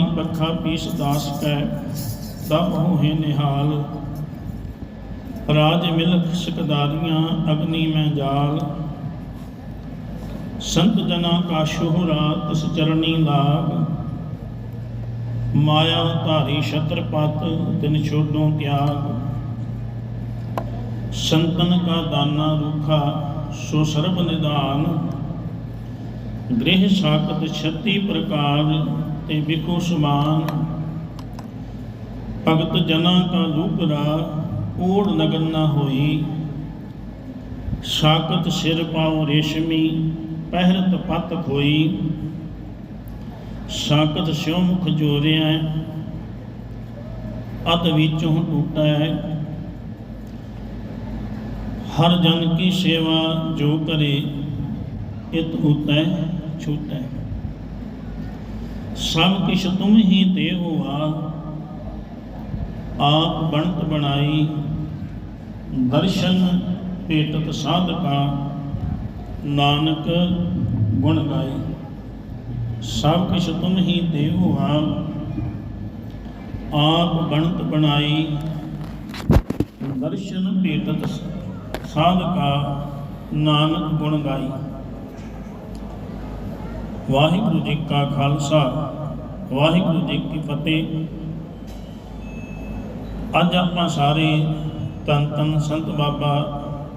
ਪਾਣੀ ਪੱਖਾ ਪੀਸ ਦਾਸ ਕੈ ਤਬ ਹੋਏ ਨਿਹਾਲ। ਰਾਜ ਮਿਲਖ ਸਕਦਾਰੀਆਂ, ਅਗਨੀ ਮੈਂ ਜਾਲ। ਸੰਤ ਜਨਾ ਕਾ ਸ਼ੋਹਰਾ ਤਿਸ ਚਰਣੀ ਲਾਗ। ਮਾਇਆ ਧਾਰੀ ਛਤਰਪਤ, ਤਿਨ ਛੋਡੋਂ ਤਿਆਗ। ਸੰਤਨ ਕਾ ਦਾਨਾ ਰੁਖਾ, ਸੋ ਸਰਬ ਨਿਦਾਨ। ਗ੍ਰਹਿ ਸਾਕਤ 36 ਪ੍ਰਕਾਰ ਤੇ ਵਿਖੋ ਸਮਾਨ। ਭਗਤ ਜਨਾ ਕਾ ਲੂਕਰਾ ਓੜ ਨਗਨ ਨਾ ਹੋਈ। ਸਾਕਤ ਸਿਰ ਪਾਉ ਰੇਸ਼ਮੀ, ਪਹਿਰਤ ਪਤ ਖੋਈ। ਸਾਕਤ ਸਿਉ ਮੁਖ ਜੋਰਿਆ ਅਤ ਵਿੱਚੋਂ ਟੂਟਾ। ਹੈ ਹਰ ਜਨ ਕੀ ਸੇਵਾ ਜੋ ਕਰੇ, ਇਤ ਉਤੈ ਛੂਟੈ। ਸਭ ਕਿਛ ਤੁਮ ਹੀ ਤੇ ਹੋਆ ਆਪ ਬਣਤ ਬਣਾਈ, ਦਰਸ਼ਨ ਭੇਟਤ ਸਾਧਕਾ, ਨਾਨਕ ਗੁਣ ਗਾਏ ਸਭ ਕਿਛ ਤੁਮ ਹੀ ਤੇ ਹੋਆ ਆਪ ਬਣਤ ਬਣਾਈ, ਦਰਸ਼ਨ ਭੇਟਤ ਸਾਧਕਾ, ਨਾਨਕ ਗੁਣ ਗਾਈ। ਵਾਹਿਗੁਰੂ ਜੀ ਕਾ ਖਾਲਸਾ, ਵਾਹਿਗੁਰੂ ਜੀ ਕੀ ਫਤਿਹ। ਅੱਜ ਆਪਾਂ ਸਾਰੇ ਤਨ ਤਨ ਸੰਤ ਬਾਬਾ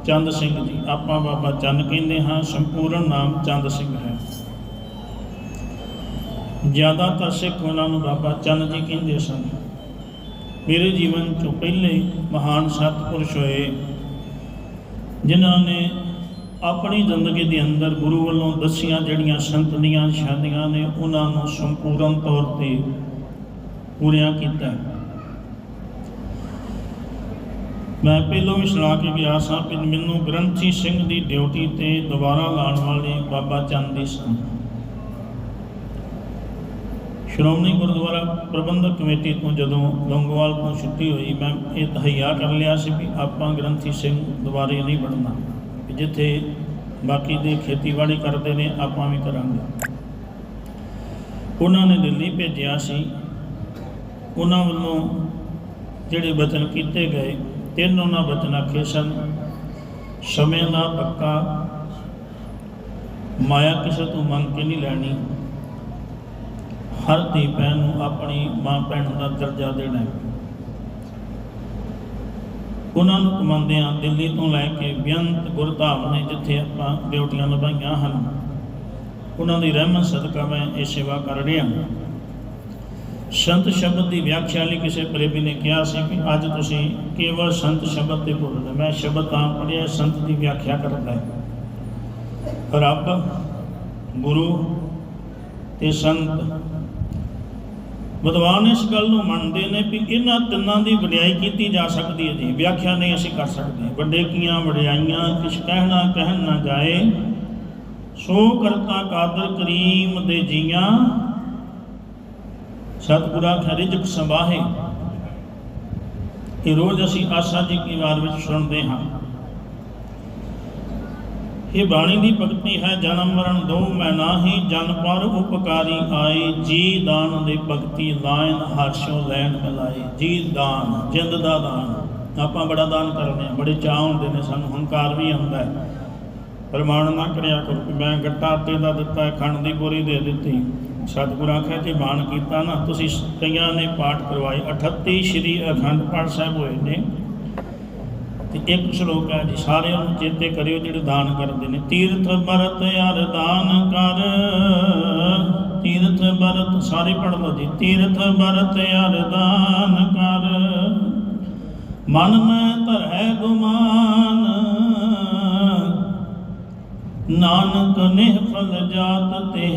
ਚੰਦ ਸਿੰਘ ਜੀ, ਆਪਾਂ ਬਾਬਾ ਚੰਦ ਕਹਿੰਦੇ ਹਾਂ, ਸੰਪੂਰਨ ਨਾਮ ਚੰਦ ਸਿੰਘ ਹੈ। ਜ਼ਿਆਦਾਤਰ ਸਿੱਖ ਉਹਨਾਂ ਨੂੰ ਬਾਬਾ ਚੰਦ ਜੀ ਕਹਿੰਦੇ ਸਨ। ਮੇਰੇ ਜੀਵਨ ਚੋਂ ਪਹਿਲੇ ਮਹਾਨ ਸਤਪੁਰਸ਼ ਹੋਏ, ਜਿਨ੍ਹਾਂ ਨੇ ਆਪਣੀ ਜ਼ਿੰਦਗੀ ਦੇ ਅੰਦਰ ਗੁਰੂ ਵੱਲੋਂ ਦੱਸੀਆਂ ਜਿਹੜੀਆਂ ਸੰਤ ਦੀਆਂ ਨਿਸ਼ਾਨੀਆਂ ਨੇ, ਉਹਨਾਂ ਨੂੰ ਸੰਪੂਰਨ ਤੌਰ ਤੇ ਪੂਰੀਆਂ ਕੀਤਾ ਮੈਂ ਪਹਿਲੋਂ ਵੀ ਸੁਣਾ ਕੇ ਗਿਆ ਸਾਂ ਕਿ ਮੈਨੂੰ ਗ੍ਰੰਥੀ ਸਿੰਘ ਦੀ ਡਿਊਟੀ ਤੇ ਦੁਬਾਰਾ ਲਾਉਣ ਵਾਲੇ ਬਾਬਾ ਚੰਦ ਦੀ ਸਨ। ਸ਼੍ਰੋਮਣੀ ਗੁਰਦੁਆਰਾ ਪ੍ਰਬੰਧਕ ਕਮੇਟੀ ਤੋਂ ਜਦੋਂ ਲੌਂਗੋਵਾਲ ਤੋਂ ਛੁੱਟੀ ਹੋਈ, ਮੈਂ ਇਹ ਤਹਈਆ ਕਰ ਲਿਆ ਸੀ ਵੀ ਆਪਾਂ ਗ੍ਰੰਥੀ ਸਿੰਘ ਦੁਬਾਰੇ ਨਹੀਂ ਬਣਨਾ। ਜਿੱਥੇ ਬਾਕੀ ਦੇ ਖੇਤੀਬਾੜੀ ਕਰਦੇ ਨੇ, ਆਪਾਂ ਵੀ ਕਰਾਂਗੇ। ਉਹਨਾਂ ਨੇ ਦਿੱਲੀ ਭੇਜਿਆ ਸੀ। ਉਹਨਾਂ ਵੱਲੋਂ ਜਿਹੜੇ ਬਚਨ ਕੀਤੇ ਗਏ, ਤਿੰਨ ਉਹਨਾਂ ਬਚਨ ਆਖੇ ਸਨ। ਸਮੇਂ ਦਾ ਪੱਕਾ। ਮਾਇਆ ਕਿਸੇ ਤੋਂ ਮੰਗ ਕੇ ਨਹੀਂ ਲੈਣੀ। ਹਰ ਧੀ ਭੈਣ ਨੂੰ ਆਪਣੀ ਮਾਂ ਭੈਣ ਦਾ ਦਰਜਾ ਦੇਣਾ ਹੈ। ਉਹਨਾਂ ਨੂੰ ਕਮਾਉਂਦਿਆਂ ਦਿੱਲੀ ਤੋਂ ਲੈ ਕੇ ਬੇਅੰਤ ਗੁਰਧਾਮ ਨੇ ਜਿੱਥੇ ਆਪਾਂ ਡਿਊਟੀਆਂ ਨਿਭਾਈਆਂ ਹਨ। ਉਹਨਾਂ ਦੀ ਰਹਿਮਤ ਸਦਕਾ ਮੈਂ ਇਹ ਸੇਵਾ ਕਰ ਰਿਹਾ ਸੰਤ ਸ਼ਬਦ ਦੀ ਵਿਆਖਿਆ ਲਈ ਕਿਸੇ ਪ੍ਰੇਮੀ ਨੇ ਕਿਹਾ ਸੀ ਕਿ ਅੱਜ ਤੁਸੀਂ ਕੇਵਲ ਸੰਤ ਸ਼ਬਦ ਤੇ ਬੋਲਦੇ ਮੈਂ ਸ਼ਬਦ ਤਾਂ ਪੜਿਆ ਸੰਤ ਦੀ ਵਿਆਖਿਆ ਕਰਦਾ ਰੱਬ, ਗੁਰੂ ਤੇ ਸੰਤ ਵਿਦਵਾਨ ਇਸ ਗੱਲ ਨੂੰ ਮੰਨਦੇ ਨੇ ਕਿ ਇਹਨਾਂ ਤਿੰਨਾਂ ਦੀ ਵਡਿਆਈ ਕੀਤੀ ਜਾ ਸਕਦੀ ਹੈ ਜੀ। ਵਿਆਖਿਆ ਨਹੀਂ ਅਸੀਂ ਕਰ ਸਕਦੇ। ਵੱਡੇ ਕੀਆਂ, ਵਡਿਆਈਆਂ, ਕਿਛ ਕਹਿਣਾ ਕਹਿਣ ਨਾ ਜਾਏ। ਸੋ ਕਰਤਾ ਕਾਦਰ ਕਰੀਮ ਦੇ ਜੀਆਂ, ਸਤਿਗੁਰਾਂ ਖਰਿਜਕ ਰਿਜਕ ਸੰਭਾਹੇ। ਇਹ ਰੋਜ਼ ਅਸੀਂ ਆਸਾ ਜੀ ਕੀ ਵਾਰ ਵਿੱਚ ਸੁਣਦੇ ਹਾਂ। ਇਹ ਬਾਣੀ ਦੀ ਭਗਤੀ ਹੈ, ਜਨਮ ਮਰਨ ਦੋ, ਮੈਂ ਨਾਹੀ ਜਨ ਪਰ ਉਪਕਾਰੀ ਆਏ। ਜੀ ਦਾਨ ਦੇ ਭਗਤੀ ਲਾਇਨ ਹਰਸ਼ੋਂ ਲੈਣ ਮਿਲਾਏ ਜੀ ਦਾਨ, ਜਿੰਦ ਦਾ ਦਾਨ। ਆਪਾਂ ਬੜਾ ਦਾਨ ਕਰਦੇ ਹਾਂ, ਬੜੇ ਚਾਹ ਹੁੰਦੇ ਨੇ ਸਾਨੂੰ ਹੰਕਾਰ ਵੀ ਆਉਂਦਾ ਹੈ। ਪ੍ਰਮਾਣ ਨਾ ਕਰਿਆ ਕਰੋ ਕਿ ਮੈਂ ਗੱਟਾ ਆਟੇ ਦਾ ਦਿੱਤਾ, ਖੰਡ ਦੀ ਬੋਰੀ ਦੇ ਦਿੱਤੀ। ਸਤਿਗੁਰ ਆਖਿਆ, ਜੇ ਬਾਣ ਕੀਤਾ ਨਾ, ਤੁਸੀਂ ਕਈਆਂ ਨੇ ਪਾਠ ਕਰਵਾਏ। 38 ਸ਼੍ਰੀ ਅਖੰਡ ਪਾਠ ਸਾਹਿਬ ਹੋਏ ਨੇ। ਤੇ ਇੱਕ ਸ਼ਲੋਕ ਹੈ ਜੀ, ਸਾਰਿਆਂ ਨੂੰ ਚੇਤੇ ਕਰਿਓ ਜਿਹੜੇ ਦਾਨ ਕਰਦੇ ਨੇ। ਤੀਰਥ ਵਰਤ ਅਰ ਦਾਨ ਕਰ। ਤੀਰਥ ਵਰਤ, ਸਾਰੇ ਪੜ੍ਹ ਲਓ ਜੀ। ਤੀਰਥ ਵਰਤ ਅਰ ਦਾਨ ਕਰ। ਮਨ ਮੈਂ ਧਰੈ ਗੁਮਾਨ। ਨਾਨਕ ਨਿਹਫਲ ਜਾਤ ਤੇ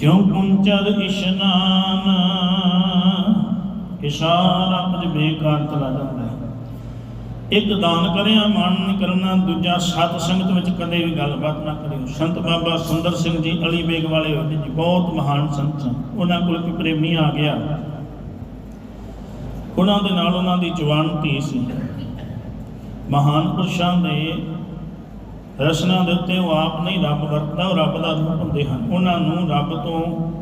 ਕਿਉ ਕੁੰਚਰ ਇਸ਼ਨਾਨ। ਇਸ਼ਾਰਾ ਕੁਝ ਬੇਕਾਰ ਚਲਾ ਜਾਂਦਾ। ਇੱਕ ਦਾਨ ਕਰਿਆ ਮਨ ਨਹੀਂ ਕਰਨਾ, ਦੂਜਾ ਸਤ ਸੰਗਤ ਵਿੱਚ ਕਦੇ ਵੀ ਗੱਲਬਾਤ ਨਾ ਕਰਿਓ। ਸੰਤ ਬਾਬਾ ਸੁੰਦਰ ਸਿੰਘ ਜੀ, ਅਲੀ ਬੇਗ ਵਾਲੇ ਜੀ, ਬਹੁਤ ਮਹਾਨ ਸੰਤ ਸਨ। ਉਹਨਾਂ ਕੋਲ ਕੋਈ ਪ੍ਰੇਮੀ ਆ ਗਿਆ। ਉਹਨਾਂ ਦੇ ਨਾਲ ਉਹਨਾਂ ਦੀ ਜਵਾਨ ਧੀ ਸੀ। ਮਹਾਨ ਪੁਰਸ਼ਾਂ ਦੇ ਰਸਨਾ ਦੇ ਉੱਤੇ ਉਹ ਆਪ ਨਹੀਂ ਰੱਬ ਵਰਤਦਾ, ਉਹ ਰੱਬ ਦਾ ਰੂਪ ਹੁੰਦੇ ਹਨ। ਉਹਨਾਂ ਨੂੰ ਰੱਬ ਤੋਂ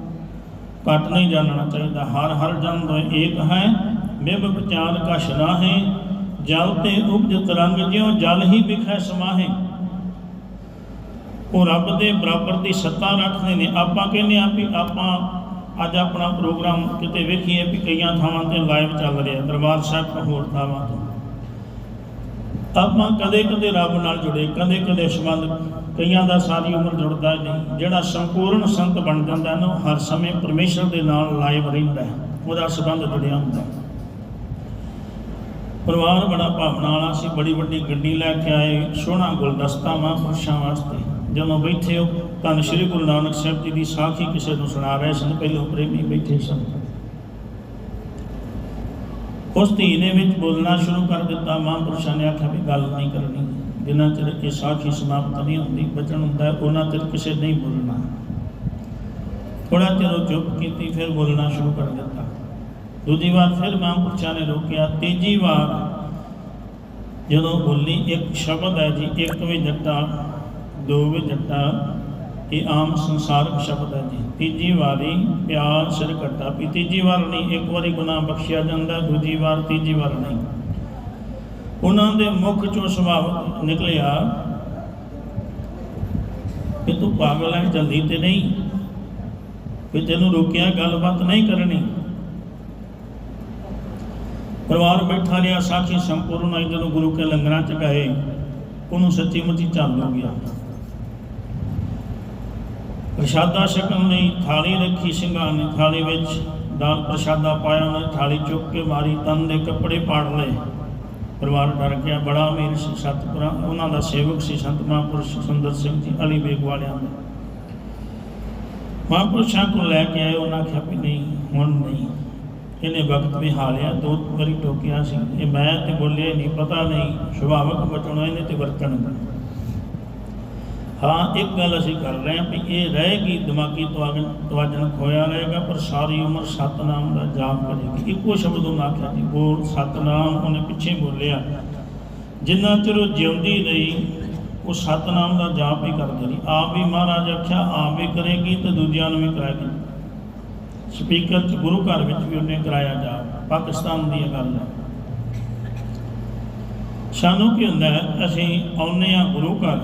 ਘੱਟ ਨਹੀਂ ਜਾਣਨਾ ਚਾਹੀਦਾ। ਹਰ ਹਰ ਜਨ ਦੋ ਏਕ ਹੈ, ਬਿਬ ਵਿਚਾਰ ਕਛ ਨਾਹੇ ਜਲ ਤੇ ਉਪਜ ਤਰੰਗ ਜਿਉ ਜਲ ਹੀ ਵਿਖੈ ਸਮਾਹੇ। ਉਹ ਰੱਬ ਦੇ ਬਰਾਬਰ ਦੀ ਸੱਤਾ ਰੱਖਦੇ ਨੇ। ਆਪਾਂ ਕਹਿੰਦੇ ਆ ਵੀ ਆਪਾਂ ਅੱਜ ਆਪਣਾ ਪ੍ਰੋਗਰਾਮ ਕਿਤੇ ਵੇਖੀਏ ਵੀ ਕਈਆਂ ਥਾਵਾਂ ਤੇ ਲਾਈਵ ਚੱਲ ਰਿਹਾ। ਦਰਬਾਰ ਸਾਹਿਬ ਤੋਂ ਹੋਰ ਥਾਵਾਂ ਤੋਂ। ਆਪਾਂ ਕਦੇ ਕਦੇ ਰੱਬ ਨਾਲ ਜੁੜੇ, ਕਦੇ ਕਦੇ ਸੰਬੰਧ। ਕਈਆਂ ਦਾ ਸਾਰੀ ਉਮਰ ਜੁੜਦਾ ਨਹੀਂ। ਜਿਹੜਾ ਸੰਪੂਰਨ ਸੰਤ ਬਣ ਜਾਂਦਾ ਨਾ, ਉਹ ਹਰ ਸਮੇਂ ਪਰਮੇਸ਼ਰ ਦੇ ਨਾਲ ਲਾਈਵ ਰਹਿੰਦਾ ਹੈ। ਉਹਦਾ ਸੰਬੰਧ ਜੁੜਿਆ ਹੁੰਦਾ ਹੈ। ਪਰਿਵਾਰ ਬੜਾ ਭਾਵਨਾ ਵਾਲਾ ਸੀ, ਬੜੀ ਵੱਡੀ ਗੱਡੀ ਲੈ ਕੇ ਆਏ, ਸੋਹਣਾ ਗੁਲਦਸਤਾ ਮਹਾਂਪੁਰਸ਼ਾਂ ਵਾਸਤੇ। ਜਦੋਂ ਬੈਠੇ ਹੋ ਧੰਨ ਸ਼੍ਰੀ ਗੁਰੂ ਨਾਨਕ ਸਾਹਿਬ ਜੀ ਦੀ ਸਾਖੀ ਕਿਸੇ ਨੂੰ ਸੁਣਾ ਰਹੇ ਸਨ, ਪਹਿਲੋਂ ਪ੍ਰੇਮੀ ਬੈਠੇ ਸਨ। ਉਸ ਧੀ ਨੇ ਵਿੱਚ ਬੋਲਣਾ ਸ਼ੁਰੂ ਕਰ ਦਿੱਤਾ, ਮਹਾਂਪੁਰਸ਼ਾਂ ਨੇ ਆਖਿਆ ਵੀ ਗੱਲ ਨਹੀਂ ਕਰਨੀ। ਜਿੰਨਾ ਚਿਰ ਇਹ ਸਾਖੀ ਸਮਾਪਤ ਨਹੀਂ ਹੁੰਦੀ ਬਚਨ ਹੁੰਦਾ, ਉਹਨਾਂ ਚਿਰ ਕਿਸੇ ਨਹੀਂ ਬੋਲਣਾ। ਥੋੜਾ ਚਿਰ ਉਹ ਚੁੱਪ ਕੀਤੀ, ਫਿਰ ਬੋਲਣਾ ਸ਼ੁਰੂ ਕਰ ਦਿੱਤਾ। ਦੂਜੀ ਵਾਰ ਫਿਰ ਮਹਾਂਪੁਰਸ਼ਾਂ ਨੇ ਰੋਕਿਆ। ਤੀਜੀ ਵਾਰ ਜਦੋਂ ਬੋਲੀ, ਇੱਕ ਸ਼ਬਦ ਹੈ ਜੀ, ਇੱਕ ਵੀ ਜੱਟਾ, ਦੋ ਵੀ ਜੱਟਾ, ਇਹ ਆਮ ਸੰਸਾਰਕ ਸ਼ਬਦ ਹੈ ਜੀ। ਤੀਜੀ ਵਾਰੀ ਪਿਆਰ ਸਿਰ ਕੱਟਾ ਵੀ ਤੀਜੀ ਵਾਰ ਨਹੀਂ, ਇੱਕ ਵਾਰੀ ਗੁਨਾਹ ਬਖਸ਼ਿਆ ਜਾਂਦਾ, ਦੂਜੀ ਵਾਰ ਤੀਜੀ ਵਾਰ ਨਹੀਂ। ਉਹਨਾਂ ਦੇ ਮੁਖ ਚੋਂ ਸੁਭਾਵ ਨਿਕਲਿਆ ਕਿ ਤੂੰ ਪਾਗਲ ਹੈ, ਜਲਦੀ ਤੇ ਨਹੀਂ। ਕਿ ਤੈਨੂੰ ਰੋਕਿਆ, ਗੱਲਬਾਤ ਨਹੀਂ ਕਰਨੀ। ਪਰਿਵਾਰ ਬੈਠਾ ਰਿਹਾ ਸਾਖੀ ਸੰਪੂਰਨ ਹੋਈ, ਜਦੋਂ ਗੁਰੂ ਕੇ ਲੰਗਰਾਂ ਚ ਗਏ, ਉਹਨੂੰ ਸੱਚੀ ਮੁੱਚੀ ਚੱਲ ਹੋ ਗਿਆ। ਪ੍ਰਸ਼ਾਦਾ ਛਕਣ ਲਈ ਥਾਲੀ ਰੱਖੀ ਸਿੰਘਾਂ ਨੇ, ਥਾਲੀ ਵਿੱਚ ਦਾਲ ਪ੍ਰਸ਼ਾਦਾ ਪਾਇਆ ਉਹਨੇ, ਥਾਲੀ ਚੁੱਕ ਕੇ ਮਾਰੀ, ਤਨ ਦੇ ਕੱਪੜੇ ਪਾੜ ਲਏ। ਪਰਿਵਾਰ ਡਰ ਗਿਆ, ਬੜਾ ਅਮੀਰ ਸੀ ਸਤਪੁਰਾ ਉਹਨਾਂ ਦਾ ਸੇਵਕ ਸੀ ਸੰਤ ਮਹਾਂਪੁਰਸ਼ ਸੁੰਦਰ ਸਿੰਘ ਜੀ, ਅਲੀ ਬੇਗ ਵਾਲਿਆਂ ਦਾ। ਮਹਾਂਪੁਰਸ਼ਾਂ ਕੋਲ ਲੈ ਕੇ ਆਏ, ਉਹਨਾਂ ਆਖਿਆ ਵੀ ਨਹੀਂ, ਹੁਣ ਨਹੀਂ। ਇਹਨੇ ਵਕਤ ਵੀ ਹਾਲਿਆ, ਦੋ ਵਾਰੀ ਟੋਕਿਆ ਸੀ। ਇਹ ਮੈਂ ਤੇ ਬੋਲਿਆ ਨਹੀਂ, ਪਤਾ ਨਹੀਂ, ਸੁਭਾਵਕ ਬਚਣਾ ਇਹਨੇ ਤੇ ਵਰਤਣ ਦਾ। ਹਾਂ, ਇੱਕ ਗੱਲ ਅਸੀਂ ਕਰ ਰਹੇ ਹਾਂ ਵੀ ਇਹ ਰਹੇਗੀ ਦਿਮਾਗੀ ਤਵਾਜਨ ਤਵਾਜਨ ਖੋਇਆ ਰਹੇਗਾ, ਪਰ ਸਾਰੀ ਉਮਰ ਸਤਨਾਮ ਦਾ ਜਾਪ ਕਰੇਗੀ। ਇੱਕੋ ਸ਼ਬਦ ਉਹਨਾਂ ਆਖਿਆ ਜੀ ਬੋਲ ਸਤਨਾਮ, ਉਹਨੇ ਪਿੱਛੇ ਬੋਲਿਆ, ਜਿੰਨਾ ਚਿਰ ਉਹ ਜਿਉਂਦੀ ਰਹੀ ਉਹ ਸਤਨਾਮ ਦਾ ਜਾਪ ਹੀ ਕਰਦੀ ਰਹੀ। ਆਪ ਵੀ ਮਹਾਰਾਜ ਆਖਿਆ, ਆਪ ਵੀ ਕਰੇਗੀ ਤੇ ਦੂਜਿਆਂ ਨੂੰ ਵੀ ਕਰਾਏਗੀ ਸਪੀਕਰ ਚ ਗੁਰੂ ਘਰ ਵਿੱਚ ਵੀ ਉਹਨੇ ਕਰਾਇਆ ਜਾ, ਪਾਕਿਸਤਾਨ ਦੀ ਇਹ ਗੱਲ ਹੈ ਸਾਨੂੰ ਕੀ ਹੁੰਦਾ ਹੈ, ਅਸੀਂ ਆਉਂਦੇ ਆ ਗੁਰੂ ਘਰ,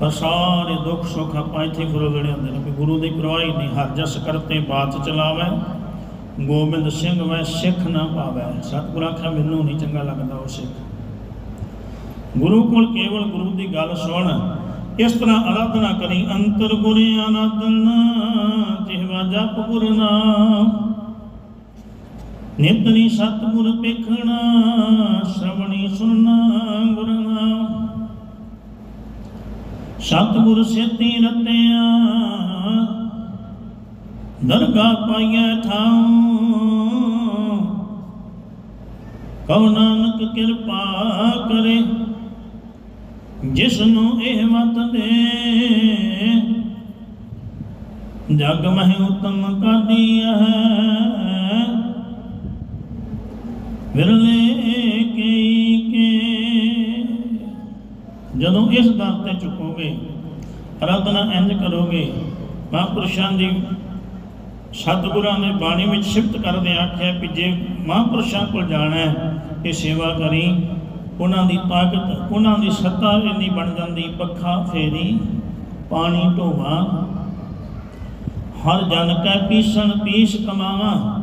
ਪਰ ਸਾਰੇ ਦੁੱਖ ਸੁੱਖ ਆਪਾਂ ਇੱਥੇ ਗੁਰੂ ਲੜੇ ਹੁੰਦੇ ਨੇ ਵੀ ਗੁਰੂ ਦੀ ਪਰਵਾਹ ਹੀ ਨਹੀਂ, ਹਰ ਜਸ ਕਰਤੇ, ਬਾਤ ਚਲਾਵੇ, ਗੋਬਿੰਦ ਸਿੰਘ ਮੈਂ ਸਿੱਖ ਨਾ ਪਾਵੇ। ਸਤਿਗੁਰ ਆਖਿਆ, ਮੈਨੂੰ ਨਹੀਂ ਚੰਗਾ ਲੱਗਦਾ ਉਹ ਸਿੱਖ। ਗੁਰੂ ਕੋਲ ਕੇਵਲ ਗੁਰੂ ਦੀ ਗੱਲ ਸੁਣ ਇਸ ਤਰ੍ਹਾਂ ਆਰਾਧਨਾ ਕਰੀ, ਅੰਤਰ ਗੁਰ ਆਰਾਧਨਾ ਜਿਹਵਾ ਜਪ ਗੁਰ ਨਾਮ ਨਿਤਨੀ ਸਤਿਗੁਰ ਪੇਖਣਾ, ਸ਼ਰਵਣੀ ਸੁਣਨਾ ਗੁਰ ਨਾਮ ਸਤਿਗੁਰ ਸੇਤੀ ਰਤਿਆ, ਦਰਗਾ ਪਾਈਐ ਠਾਉ। ਕਉ ਨਾਨਕ ਕਿਰਪਾ ਕਰੇ ਜਿਸ ਨੂੰ ਇਹ ਮਤ ਦੇ, ਜਗ ਮਹਿ ਉਤਮ ਕਰਦੀ ਹੈ ਵਿਰਲੇ ਕੀ ਕੇ, ਜਦੋਂ ਇਸ ਦਰ ਤੇ ਚੁੱਕੋਗੇ ਆਰਾਧਨਾ ਇੰਜ ਕਰੋਗੇ, ਮਹਾਂਪੁਰਸ਼ਾਂ ਦੀ ਸਤਿਗੁਰਾਂ ਨੇ ਬਾਣੀ ਵਿੱਚ ਸਿਫਤ ਕਰਦੇ ਆਖਿਆ ਕਿ ਜੇ ਮਹਾਂਪੁਰਸ਼ਾਂ ਕੋਲ ਜਾਣਾ ਹੈ, ਇਹ ਸੇਵਾ ਕਰੀ ਉਹਨਾਂ ਦੀ ਤਾਕਤ, ਉਹਨਾਂ ਦੀ ਸੱਤਾ ਇੰਨੀ ਬਣ ਜਾਂਦੀ, ਪੱਖਾ ਫੇਰੀ, ਪਾਣੀ ਢੋਵਾ। ਹਰ ਜਨ ਕੈ ਪੀਸਣ, ਪੀਸ ਕਮਾਵਾ।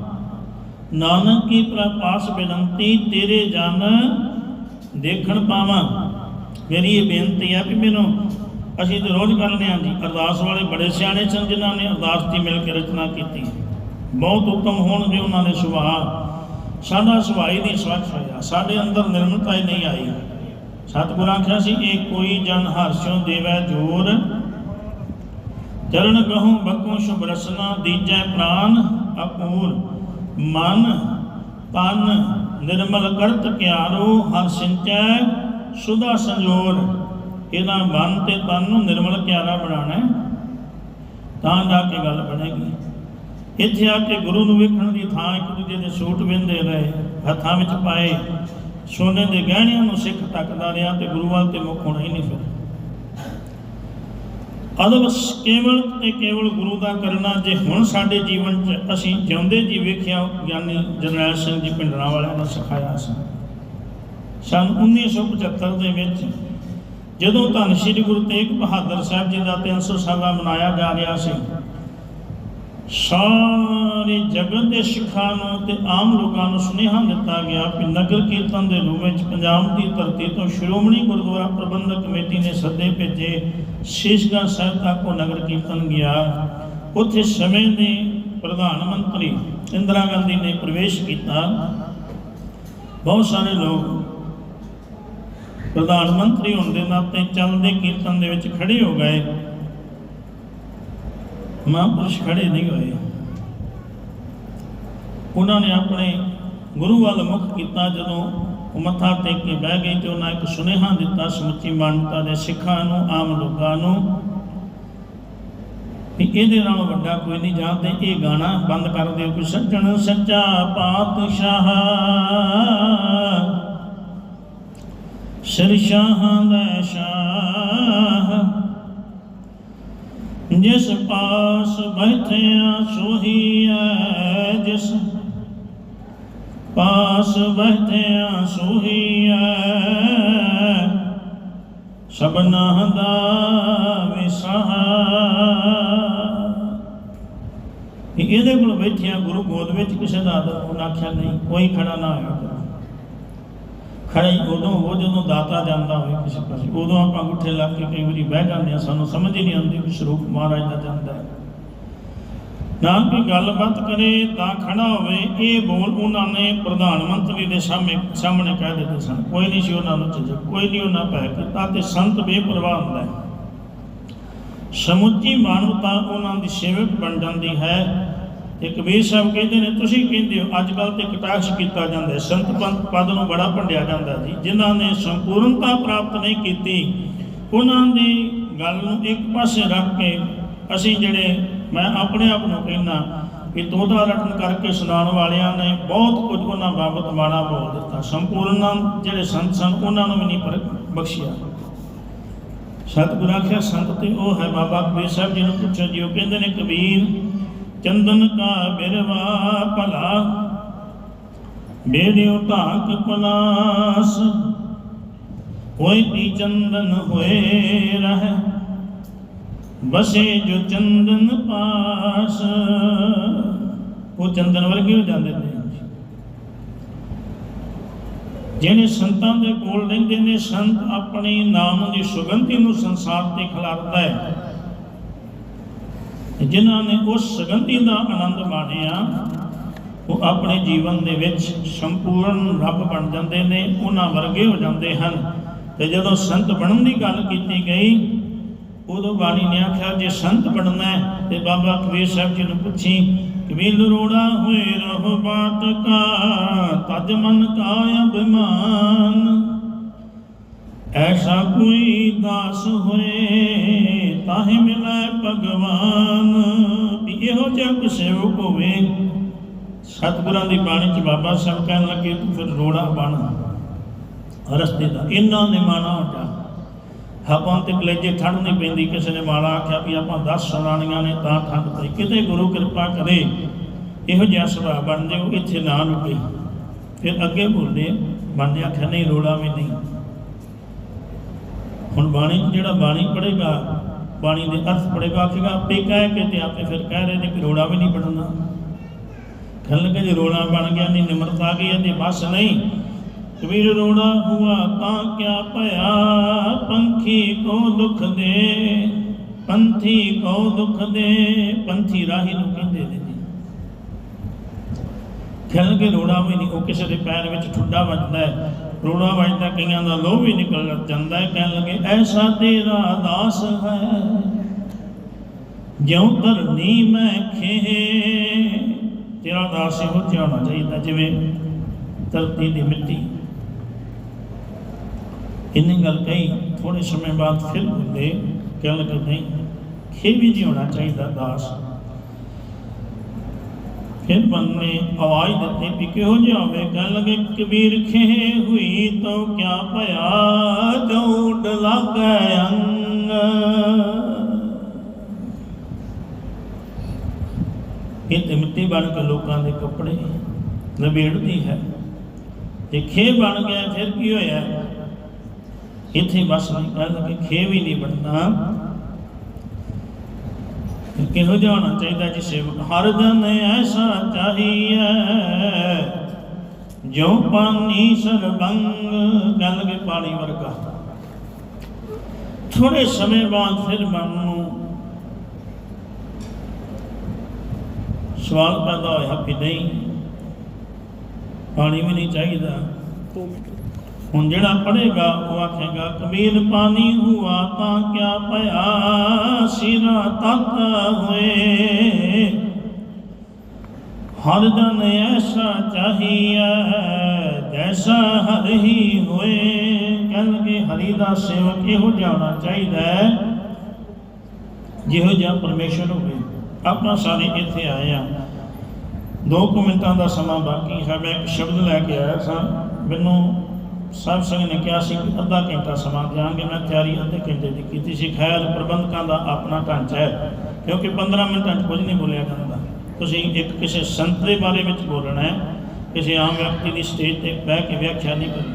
ਨਾਨਕ ਕੀ ਪ੍ਰਪਾਸ ਬੇਨੰਤੀ, ਤੇਰੇ ਜਨ ਦੇਖਣ ਪਾਵਾਂ। ਮੇਰੀ ਇਹ ਬੇਨਤੀ ਆ ਕਿ ਮੈਨੂੰ ਅਸੀਂ ਤੇ ਰੋਜ਼ ਕਰਨੇ ਆ ਜੀ, ਅਰਦਾਸ ਵਾਲੇ ਬੜੇ ਸਿਆਣੇ ਸਨ ਜਿਨ੍ਹਾਂ ਨੇ ਅਰਦਾਸ ਦੀ ਮਿਲ ਕੇ ਰਚਨਾ ਕੀਤੀ। ਬਹੁਤ ਉੱਤਮ ਹੋਣਗੇ ਉਹਨਾਂ ਦੇ ਸੁਭਾਅ। ਸਾਡਾ ਸੁਭਾਅ ਹੀ ਨਹੀਂ ਸਵੱਛ ਹੋਇਆ ਸਾਡੇ ਅੰਦਰ ਨਿਰਮਲਤਾ ਹੀ ਨਹੀਂ ਆਈ। ਸਤਿਗੁਰਾਂ ਆਖਿਆ ਸੀ, ਇਹ ਕੋਈ ਜਨ ਹਰਸ਼ੋਂ ਦੇਵੈ ਜੋਰ। ਚਰਨ ਕਹੂੰ ਬਕੂ ਸ਼ੁਭ ਰਸਨਾ ਦੀਜੈ ਪ੍ਰਾਨ ਅਪੂਰ। ਮਨ ਤਨ ਨਿਰਮਲ ਕਰਤ ਕਿਆਰੋ, ਹਰ ਸਿੰਚੈ ਸੁਦਾ ਸੰਜੋਰ। ਇਹਦਾ ਮਨ ਤੇ ਤਨ ਨੂੰ ਨਿਰਮਲ ਕਿਆਰਾ ਬਣਾਉਣਾ ਤਾਂ ਜਾ ਕੇ ਗੱਲ ਬਣੇਗੀ। ਇੱਥੇ ਆ ਕੇ ਗੁਰੂ ਨੂੰ ਵੇਖਣ ਦੀ ਥਾਂ ਇੱਕ ਦੂਜੇ ਦੇ ਸੂਟ ਵਿੰਦੇ ਰਹੇ, ਹੱਥਾਂ ਵਿੱਚ ਪਾਏ, ਸੋਨੇ ਦੇ ਗਹਿਣਿਆਂ ਨੂੰ ਸਿੱਖ ਤੱਕਦਾ ਰਿਹਾ ਤੇ ਗੁਰੂ ਵੱਲ ਤੇ ਮੁਖ ਹੋਣਾ ਹੀ ਨਹੀਂ ਫਿਰ ਅਦਬ ਕੇਵਲ ਤੇ ਕੇਵਲ ਗੁਰੂ ਦਾ ਕਰਨਾ ਜੇ ਹੁਣ ਸਾਡੇ ਜੀਵਨ 'ਚ ਅਸੀਂ ਜਿਉਂਦੇ ਜੀ ਵੇਖਿਆ, ਗਿਆਨੀ ਜਰਨੈਲ ਸਿੰਘ ਜੀ ਪਿੰਡਰਾਂ ਵਾਲਿਆਂ ਨੇ ਸਿਖਾਇਆ ਸੀ। ਸਨ 1975 ਦੇ ਵਿੱਚ ਜਦੋਂ ਧੰਨ ਸ਼੍ਰੀ ਗੁਰੂ ਤੇਗ ਬਹਾਦਰ ਸਾਹਿਬ ਜੀ ਦਾ 300 ਸਾਲਾ ਮਨਾਇਆ ਜਾ ਰਿਹਾ ਸੀ ਸਾਰੇ ਜਗਤ ਦੇ ਸਿੱਖਾਂ ਨੂੰ ਤੇ ਆਮ ਲੋਕਾਂ ਨੂੰ ਸੁਨੇਹਾ ਦਿੱਤਾ ਗਿਆ ਕਿ ਨਗਰ ਕੀਰਤਨ ਦੇ ਰੂਪ ਵਿੱਚ ਪੰਜਾਬ ਦੀ ਧਰਤੀ ਤੋਂ ਸ਼੍ਰੋਮਣੀ ਗੁਰਦੁਆਰਾ ਪ੍ਰਬੰਧਕ ਕਮੇਟੀ ਨੇ ਸੱਦੇ ਭੇਜੇ। ਸ਼ੀਸ਼ਗੰਜ ਸਾਹਿਬ ਤੱਕ ਉਹ ਨਗਰ ਕੀਰਤਨ ਗਿਆ। ਉੱਥੇ ਸਮੇਂ ਦੇ ਪ੍ਰਧਾਨ ਮੰਤਰੀ ਇੰਦਰਾ ਗਾਂਧੀ ਨੇ ਪ੍ਰਵੇਸ਼ ਕੀਤਾ। ਬਹੁਤ ਸਾਰੇ ਲੋਕ ਪ੍ਰਧਾਨ ਮੰਤਰੀ ਹੋਣ ਦੇ ਨਾਤੇ ਚੱਲਦੇ ਕੀਰਤਨ ਦੇ ਵਿੱਚ ਖੜੇ ਹੋ ਗਏ। ਮਹਾਂਪੁਰਸ਼ ਖੜੇ ਨਹੀਂ ਹੋਏ। ਉਹਨਾਂ ਨੇ ਆਪਣੇ ਗੁਰੂ ਵੱਲ ਮੁਖ ਕੀਤਾ ਜਦੋਂ ਮੱਥਾ ਟੇਕ ਕੇ ਬਹਿ ਗਏ ਤੇ ਉਹਨਾਂ ਇੱਕ ਸੁਨੇਹਾ ਦਿੱਤਾ ਸਮੁੱਚੀ ਮਾਨਵਤਾ ਦੇ ਸਿੱਖਾਂ ਨੂੰ, ਆਮ ਲੋਕਾਂ ਨੂੰ ਵੀ ਇਹਦੇ ਨਾਲ ਵੱਡਾ ਕੋਈ ਨਹੀਂ ਜਾਣਦੇ, ਇਹ ਗਾਣਾ ਬੰਦ ਕਰ ਦਿਓ ਕਿ ਸੱਜਣ ਸੱਚਾ ਪਾਤਸ਼ਾਹ। ਸਿਰ ਸ਼ਾਹਾਂ ਦਾ ਸ਼ਾਹ। ਜਿਸ ਪਾਸ ਬੈਠਿਆ ਸੋਹੀ ਹੈ ਜਿਸ ਪਾਸ ਬੈਠਿਆ ਸੋਹੀ ਸਭਨਾ ਦਾ ਵਿਸਾਹ ਇਹਦੇ ਕੋਲ ਬੈਠਿਆ ਗੁਰੂ ਗੋਦ ਵਿੱਚ ਕਿਸੇ ਦਾ ਆਦਰ, ਉਹਨੇ ਆਖਿਆ, ਨਹੀਂ, ਕੋਈ ਖੜਾ ਨਾ ਹੋਇਆ ਕਰੋ ਉਦੋਂ, ਉਹ ਜਦੋਂ ਦਾਤਾ ਜਾਂਦਾ ਹੋਵੇ ਕਿਸੇ ਪਾਸੇ, ਉਦੋਂ ਆਪਾਂ ਗੁੱਠੇ ਲੱਗ ਕੇ ਕਈ ਵਾਰੀ ਬਹਿ ਜਾਂਦੇ ਆ ਸਾਨੂੰ ਸਮਝ ਹੀ ਨਹੀਂ ਆਉਂਦੀ ਕਿ ਸਰੂਪ ਮਹਾਰਾਜ ਦਾ ਜਾਂਦਾ ਹੈ। ਨਾ ਕੋਈ ਗੱਲਬਾਤ ਕਰੇ ਤਾਂ ਖੜਾ ਹੋਵੇ, ਇਹ ਬੋਲ ਉਹਨਾਂ ਨੇ ਪ੍ਰਧਾਨ ਮੰਤਰੀ ਦੇ ਸਾਹਮਣੇ ਸਾਹਮਣੇ ਕਹਿ ਦਿੱਤੇ ਸਨ। ਕੋਈ ਨਹੀਂ ਸੀ ਉਹਨਾਂ ਨੂੰ ਚੱਜ ਕੋਈ ਨਹੀਂ ਉਹਨਾਂ ਪੈ ਕੀਤਾ ਤੇ ਸੰਤ ਬੇਪਰਵਾਹ ਹੁੰਦਾ ਹੈ। ਸਮੁੱਚੀ ਮਾਨਵਤਾ ਉਹਨਾਂ ਦੀ ਸੇਵਕ ਬਣ ਜਾਂਦੀ ਹੈ। ਤੇ ਕਬੀਰ ਸਾਹਿਬ ਕਹਿੰਦੇ ਨੇ, ਤੁਸੀਂ ਕਹਿੰਦੇ ਹੋ ਅੱਜ ਕੱਲ ਤੇ ਕਟਾਕਸ਼ ਕੀਤਾ ਜਾਂਦਾ ਹੈ। ਸੰਤ ਪੰਥ ਪਦ ਨੂੰ ਬੜਾ ਭੰਡਿਆ ਜਾਂਦਾ ਜੀ। ਜਿਨ੍ਹਾਂ ਨੇ ਸੰਪੂਰਨਤਾ ਪ੍ਰਾਪਤ ਨਹੀਂ ਕੀਤੀ, ਉਹਨਾਂ ਦੀ ਗੱਲ ਨੂੰ ਇੱਕ ਪਾਸੇ ਰੱਖ ਕੇ ਅਸੀਂ ਜਿਹੜੇ, ਮੈਂ ਆਪਣੇ ਆਪ ਨੂੰ ਕਹਿੰਦਾ ਕਿ ਤੋਦਾ ਰਟਨ ਕਰਕੇ ਸੁਣਾਉਣ ਵਾਲਿਆਂ ਨੇ ਬਹੁਤ ਕੁਝ ਉਹਨਾਂ ਬਾਬਤ ਮਾੜਾ ਬੋਲ ਦਿੱਤਾ। ਸੰਪੂਰਨ ਜਿਹੜੇ ਸੰਤ ਸਨ, ਉਹਨਾਂ ਨੂੰ ਵੀ ਨਹੀਂ ਪਰ- ਬਖਸ਼ਿਆ। ਸਤਿਗੁਰ ਆਖਿਆ, ਸੰਤ ਤੇ ਉਹ ਹੈ ਬਾਬਾ ਕਬੀਰ ਸਾਹਿਬ ਜੀ ਨੂੰ ਪੁੱਛੋ ਜੀ। ਉਹ ਕਹਿੰਦੇ ਨੇ, ਕਬੀਰ ਚੰਦਨ ਕਾ ਬਿਰਵਾ ਭਲਾ, ਬੇੜਿਓ ਢਾਕ ਪਲਾਸ। ਹੋਏ ਤੀ ਚੰਦਨ ਹੋਏ ਰਹਿ ਬਸੇ ਜੋ ਚੰਦਨ ਪਾਸ। ਉਹ ਚੰਦਨ ਵਰਗੇ ਹੋ ਜਾਂਦੇ ਨੇ। ਜਿਹੜੇ ਸੰਤਾਂ ਦੇ ਕੋਲ ਰਹਿੰਦੇ ਨੇ, ਸੰਤ ਆਪਣੇ ਨਾਮ ਦੀ ਸੁਗੰਧੀ ਨੂੰ ਸੰਸਾਰ ਤੇ ਖਿਲਾਰਦਾ ਹੈ। ਜਿਨ੍ਹਾਂ ਨੇ ਉਸ ਸੁਗੰਧੀ ਦਾ ਆਨੰਦ ਮਾਣਿਆ, ਉਹ ਆਪਣੇ ਜੀਵਨ ਦੇ ਵਿੱਚ ਸੰਪੂਰਨ ਰੱਬ ਬਣ ਜਾਂਦੇ ਨੇ, ਉਹਨਾਂ ਵਰਗੇ ਹੋ ਜਾਂਦੇ ਹਨ। ਤੇ ਜਦੋਂ ਸੰਤ ਬਣਨ ਦੀ ਗੱਲ ਕੀਤੀ ਗਈ, ਉਦੋਂ ਬਾਣੀ ਨੇ ਆਖਿਆ, ਜੇ ਸੰਤ ਬਣਨਾ ਹੈ, ਤੇ ਬਾਬਾ ਕਬੀਰ ਸਾਹਿਬ ਜੀ ਨੂੰ ਪੁੱਛੀ, ਕਬੀਰ ਰੋੜਾ ਹੋਏ ਰਹੋ ਬਾਤ ਕਾ, ਤਜ ਮਨ ਕਾ ਅਭਿਮਾਨ। ਐਸਾ ਕੋਈ ਦਾਸ ਹੋਏ ਤਾਹੇ ਮਿਲੈ ਭਗਵਾਨ, ਵੀ ਇਹੋ ਜਿਹਾ ਕੋਈ ਸੇਵਕ ਹੋਵੇ। ਸਤਿਗੁਰਾਂ ਦੀ ਬਾਣੀ ਚ ਬਾਬਾ ਸਾਹਿਬ ਕਹਿਣ ਲੱਗੇ, ਤੂੰ ਫਿਰ ਰੋੜਾ ਬਣ, ਰਸਤੇ ਦਾ। ਇਹਨਾਂ ਨੇ ਮਾਣਾ ਹੋ ਜਾ। ਤੇ ਕਲੇਜੇ ਠੰਡ ਨਹੀਂ ਪੈਂਦੀ। ਕਿਸੇ ਨੇ ਮਾਲਾ ਆਖਿਆ ਵੀ ਆਪਾਂ 10 ਸੁਣਾਣੀਆਂ ਨੇ ਤਾਂ ਠੰਡ ਪਈ। ਕਿਤੇ ਗੁਰੂ ਕਿਰਪਾ ਕਰੇ, ਇਹੋ ਜਿਹਾ ਸੁਭਾਅ ਬਣ ਜਾਓ ਇੱਥੇ ਨਾ ਰੁਕੇ। ਫਿਰ ਅੱਗੇ ਬੋਲਦੇ ਬੰਦੇ ਆਖਿਆ, ਨਹੀਂ ਰੋਲਾ ਵੀ ਨਹੀਂ। ਹੁਣ ਬਾਣੀ 'ਚ ਜਿਹੜਾ ਬਾਣੀ ਪੜੇਗਾ ਬਾਣੀ ਦੇ ਅਰਥ ਪੜੇਗਾ ਆਖੇਗਾ ਆਪੇ ਕਹਿ ਕੇ ਤੇ ਆਪੇ ਫਿਰ ਕਹਿ ਰਹੇ ਨੇ ਕਿ ਰੋੜਾ ਵੀ ਨਹੀਂ ਪੜਨਾ ਕਹਿਣ ਲੱਗੇ ਜੇ ਰੋਣਾ ਬਣ ਗਿਆ ਨਹੀਂ ਨਿਮਰਤਾ ਆ ਗਈ ਤੇ ਬਸ ਨਹੀਂ। ਕਬੀਰ ਰੋਣਾ ਹੁਆ ਤਾਂ ਕਿਆ ਭਇਆ, ਪੰਖੀ ਕੋ ਦੁਖ ਦੇ ਪੰਥੀ ਕੋ ਦੁੱਖ ਦੇ ਪੰਥੀ ਰਾਹੀ ਨੂੰ ਕਹਿੰਦੇ ਨੇ ਜੀ। ਖਿਲ ਕੇ ਰੋੜਾ ਵੀ ਨਹੀਂ, ਉਹ ਕਿਸੇ ਦੇ ਪੈਰ ਵਿੱਚ ਠੁੱਡਾ ਵੱਜਦਾ ਹੈ। ਰੋੜਾ ਵੱਜਦਾ, ਕਈਆਂ ਦਾ ਲੋਹ ਵੀ ਨਿਕਲ ਜਾਂਦਾ ਹੈ, ਕਹਿਣ ਲੱਗੇ, ਐਸਾ ਤੇਰਾ ਦਾਸ ਹੈ ਜਿਉ ਧਰਨੀ ਮੈਂ ਖੇ ਤੇਰਾ ਦਾਸ ਇਹੋ ਜਿਹਾ ਹੋਣਾ ਚਾਹੀਦਾ, ਜਿਵੇਂ ਧਰਤੀ ਦੀ ਮਿੱਟੀ। ਇੰਨੀ ਗੱਲ ਕਹੀ ਥੋੜੇ ਸਮੇਂ ਬਾਅਦ ਫਿਰ ਬੋਲੇ ਕਹਿਣ ਲੱਗੇ, ਨਹੀਂ ਖੇਵੀ ਜੀ ਹੋਣਾ ਚਾਹੀਦਾ ਦਾਸ। ਫਿਰ ਬੰਨੇ ਆਵਾਜ਼ ਦਿੱਤੀ ਵੀ ਕਿਹੋ ਜਿਹਾ ਹੋਵੇ ਕਹਿਣ ਲੱਗੇ, ਕਬੀਰ ਖੇ ਹੋਈ ਤੋ ਕਿਆ ਭਇਆ? ਜੋੜ ਲਾਗੈ ਅੰਗ? ਇਹ ਤੇ ਮਿੱਟੀ ਬਣ ਕੇ ਲੋਕਾਂ ਦੇ ਕੱਪੜੇ ਲਪੇਟਦੀ ਹੈ। ਜੇ ਖੇ ਬਣ ਗਿਆ, ਫਿਰ ਕੀ ਹੋਇਆ? ਇੱਥੇ ਬਸ ਨਹੀਂ ਕਹਿ ਲਗੇ ਖੇ ਵੀ ਨਹੀਂ ਬਣਨਾ ਕਿਹੋ ਜਿਹਾ ਹੋਣਾ ਚਾਹੀਦਾ ਜੀ ਸੇਵਕ? ਹਰ ਜਨ ਐਸਾ ਚਾਹੀਏ ਜੋ ਪਾਣੀ ਸਰਬੰਗ ਕਹਿ ਲਗੇ ਪਾਣੀ ਵਰਗਾ। ਥੋੜੇ ਸਮੇਂ ਬਾਅਦ ਫਿਰ ਮਨ ਨੂੰ ਸਵਾਲ ਪੈਦਾ ਹੋਇਆ ਕਿ ਨਹੀਂ, ਪਾਣੀ ਵੀ ਨਹੀਂ ਚਾਹੀਦਾ। ਹੁਣ ਜਿਹੜਾ ਪੜੇਗਾ ਉਹ ਆਖੇਗਾ ਕਬੀਰ ਪਾਣੀ ਹੁਆ ਤਾਂ ਕਿਆ ਭਇਆ ਸਿਰਾ ਤਤ ਹੋਏ। ਹਰ ਜਨ ਐਸਾ ਚਾਹੀਏ ਜੈਸਾ ਹਰ ਹੀ ਹੋਏ। ਕਹਿੰਦੇ ਹਰੀ ਦਾ ਸੇਵਕ ਇਹੋ ਜਿਹਾ ਹੋਣਾ ਚਾਹੀਦਾ ਹੈ, ਜਿਹੋ ਜਿਹਾ ਪਰਮੇਸ਼ਰ ਹੋਵੇ। ਆਪਾਂ ਸਾਰੇ ਇੱਥੇ ਆਏ ਆ ਦੋ ਕੁ ਮਿੰਟਾਂ ਦਾ ਸਮਾਂ ਬਾਕੀ ਹੈ। ਮੈਂ ਇੱਕ ਸ਼ਬਦ ਲੈ ਕੇ ਆਇਆ ਸਾਂ। ਮੈਨੂੰ ਸਭ ਸੰਗ ਨੇ ਕਿਹਾ ਸੀ ਕਿ ਅੱਧਾ ਘੰਟਾ ਸਮਾਂ ਦਿਆਂਗੇ। ਮੈਂ ਤਿਆਰੀ ਅੱਧੇ ਘੰਟੇ ਦੀ ਕੀਤੀ ਸੀ। ਖੈਰ, ਪ੍ਰਬੰਧਕਾਂ ਦਾ ਆਪਣਾ ਢਾਂਚਾ ਹੈ, ਕਿਉਂਕਿ 15 ਮਿੰਟਾਂ 'ਚ ਕੁਝ ਨਹੀਂ ਬੋਲਿਆ ਜਾਂਦਾ। ਤੁਸੀਂ ਇੱਕ ਕਿਸੇ ਸੰਤ ਦੇ ਬਾਰੇ ਵਿੱਚ ਬੋਲਣਾ ਹੈ, ਕਿਸੇ ਆਮ ਵਿਅਕਤੀ ਦੀ ਸਟੇਜ ਤੇ ਬਹਿ ਕੇ ਵਿਆਖਿਆ ਨਹੀਂ ਕਰਨੀ।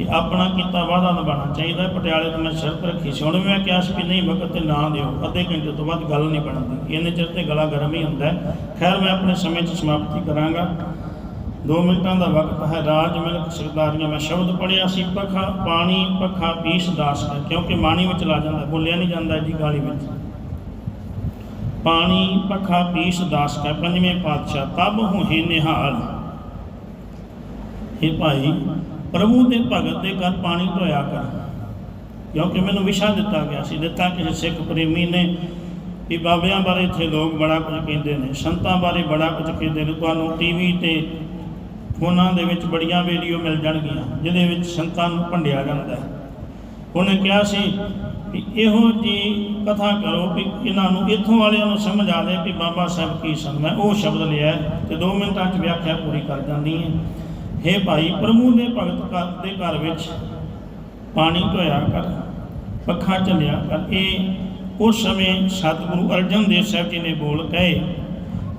ਇਹ ਆਪਣਾ ਕੀਤਾ ਵਾਅਦਾ ਨਿਭਾਉਣਾ ਚਾਹੀਦਾ ਪਟਿਆਲੇ ਤੋਂ ਮੈਂ ਸ਼ਰਤ ਰੱਖੀ ਸੀ। ਹੁਣ ਵੀ ਮੈਂ ਕਿਹਾ ਸੀ ਕਿ ਨਹੀਂ ਵਕਤ ਤੇ ਨਾ ਦਿਓ। ਅੱਧੇ ਘੰਟੇ ਤੋਂ ਬਾਅਦ ਗੱਲ ਨਹੀਂ ਬਣਦੀ। ਇਹਨੇ ਚਿਰ ਤੇ ਗਲਾ ਗਰਮ ਹੀ ਹੁੰਦਾ ਖੈਰ, ਮੈਂ ਆਪਣੇ ਸਮੇਂ 'ਚ ਸਮਾਪਤੀ ਕਰਾਂਗਾ। ਦੋ ਮਿੰਟਾਂ ਦਾ ਵਕਤ ਹੈ। ਰਾਜ ਮਿਲਕ ਸਰਦਾਰੀਆਂ, ਮੈਂ ਸ਼ਬਦ ਪੜਿਆ ਸੀ, ਪੱਖਾ, ਪਾਣੀ, ਪੱਖਾ ਪੀਸ ਦਾਸ ਹੈ, ਕਿਉਂਕਿ ਮਾਣੀ ਵਿੱਚ ਲਾ ਜਾਂਦਾ, ਬੋਲਿਆ ਨਹੀਂ ਜਾਂਦਾ ਜੀ ਗਾਲੀ ਵਿੱਚ। ਪਾਣੀ, ਪੱਖਾ ਪੀਸ ਦਾਸ ਹੈ, ਪੰਜਵੇਂ ਪਾਤਸ਼ਾਹ, ਤਬ ਹੋਏ ਨਿਹਾਲ। ਇਹ ਭਾਈ, ਪ੍ਰਭੂ ਦੇ ਭਗਤ ਦੇ ਘਰ ਪਾਣੀ ਧੋਇਆ ਕਰ, ਕਿਉਂਕਿ ਮੈਨੂੰ ਵਿਸ਼ਾ ਦਿੱਤਾ ਗਿਆ ਸੀ, ਦਿੱਤਾ ਕਿਸੇ ਸਿੱਖ ਪ੍ਰੇਮੀ ਨੇ ਵੀ ਬਾਬਿਆਂ ਬਾਰੇ ਇੱਥੇ ਲੋਕ ਬੜਾ ਕੁਝ ਕਹਿੰਦੇ ਨੇ, ਸੰਤਾਂ ਬਾਰੇ ਬੜਾ ਕੁਝ ਕਹਿੰਦੇ ਨੇ, ਤੁਹਾਨੂੰ ਟੀਵੀ ਤੇ ਫੋਨਾਂ ਦੇ ਵਿੱਚ ਬੜੀਆਂ ਵੀਡੀਓ ਮਿਲ ਜਾਣਗੀਆਂ, ਜਿਹਦੇ ਵਿੱਚ ਸੰਤਾਂ ਨੂੰ ਭੰਡਿਆ ਜਾਂਦਾ ਹੈ। ਉਹਨੇ ਕਿਹਾ ਸੀ ਵੀ ਇਹੋ ਜੀ ਕਥਾ ਕਰੋ ਵੀ ਇਹਨਾਂ ਨੂੰ ਇੱਥੋਂ ਵਾਲਿਆਂ ਨੂੰ ਸਮਝ ਆ ਜਾਵੇ ਕਿ ਬਾਬਾ ਸਾਹਿਬ ਕੀ ਸਨ। ਮੈਂ ਉਹ ਸ਼ਬਦ ਲਿਆ ਤੇ 2 ਮਿੰਟਾਂ 'ਚ ਵਿਆਖਿਆ ਪੂਰੀ ਕਰ ਜਾਂਦੀ ਹੈ। ਹੇ ਭਾਈ, ਪ੍ਰਭੂ ਦੇ ਭਗਤ ਦੇ ਘਰ ਵਿੱਚ ਪਾਣੀ ਧੋਇਆ ਕਰ, ਪੱਖਾ ਚੱਲਿਆ ਕਰ। ਇਹ ਉਸ ਸਮੇਂ ਸਤਿਗੁਰੂ ਅਰਜਨ ਦੇਵ ਸਾਹਿਬ ਜੀ ਨੇ ਬੋਲ ਕਹੇ,